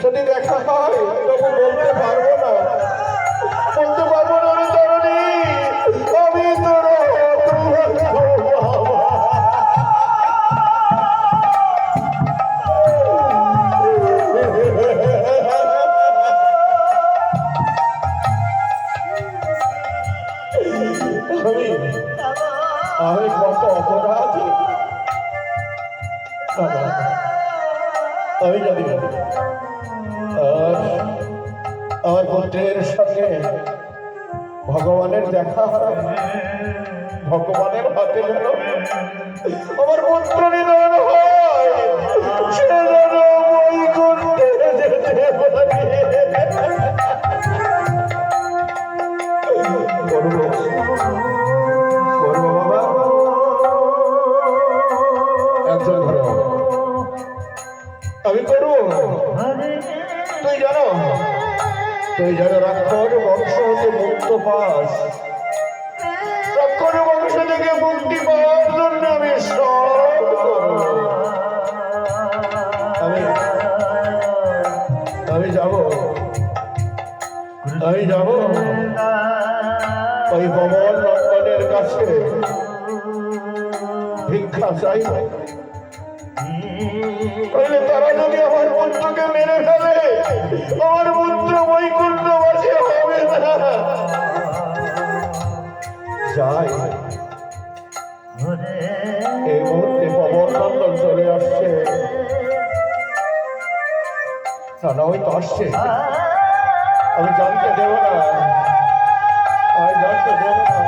যদি দেখা হয়, তবু বলতে পারব না। বলতে পারব না তরণী আমি তোর আমি আমি কত অপরাধী আমি জানি আমার পুত্রের সঙ্গে ভগবানের দেখা হয়। ভগবানের হাতে যেন আমার পুত্র নিধন হয় আমি করব? তুই যেন রাক্ষর বংশ হতে মুক্ত পাস রাক্ষর বংশ থেকে মুক্তি পাওয়ার জন্য আমি। আমি আমি যাব। আমি যাব ওই ভবন নন্দনের কাছে। ভিক্ষা চাই তাহলে তারা যদি আমার পুত্রকে মেরে ফেলে, আমার পুত্র বৈকুণ্ঠবাসী হবে না। এই মুহূর্তে পবন নন্দন চলে আসছে। না না ওই তো আসছে। আমি জানতে দেব না। আমি জানতে দেব না।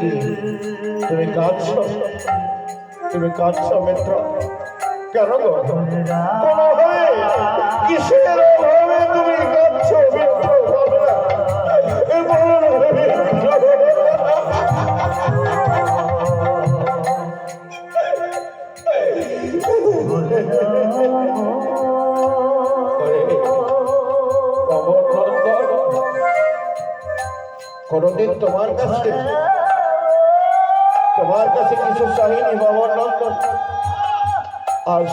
এ তুমি কাঁদছ? তুমি কাঁদছ, মিত্র? কেন গো? কোন ভাবে কিসের অভাবে তুমি কাঁদছ কোনদিন তোমার কাছে তোমার কাছে কিছু চাহিনি বাবার নন্দন আজ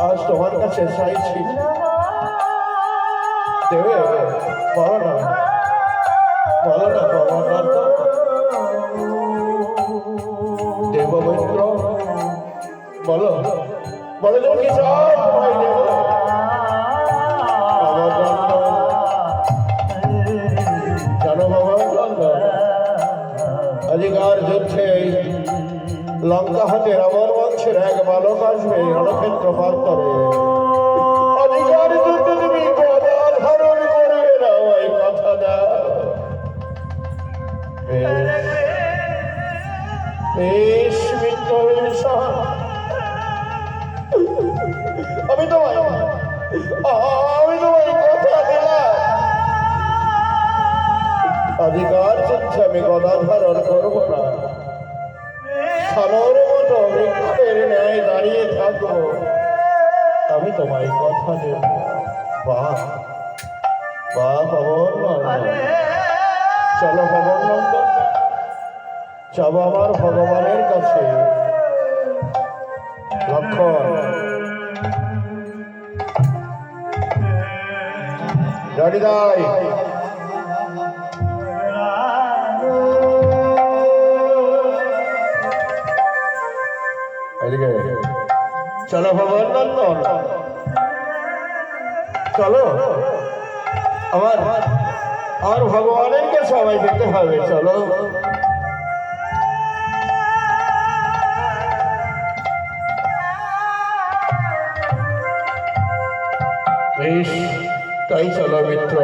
আজ তোমার কাছে চাইছি। দেবে? বলো না। বলো না বাবার নন্দন দেব মিত্র বলো। বলো তুমি চাও? তোমায় অধিকার যুদ্ধে লঙ্কা হাতে রাবণ বংশের এক বালক আসবে রণক্ষেত্র পার করে অধিকার যুদ্ধে তুমি ধারণ করবে না ওই কথা দাও বেশ, মিত্র। আমি তোমায় আমি তোমায় আমি গদা ধারণ করব না। সালোর মতো বৃক্ষের ন্যায় দাঁড়িয়ে থাকব। আমি তোমায় কথা দেব। বাহ পবন নন্দন চলো পবন নন্দন। যাব আমার ভগবানের কাছে। লক্ষণ। জড়িদাই চলো ভগবান নন্দন। চলো। আমার আমার ভগবানের কে সবাই যেতে হবে। চলো। বেশ, তাই চলো মিত্র।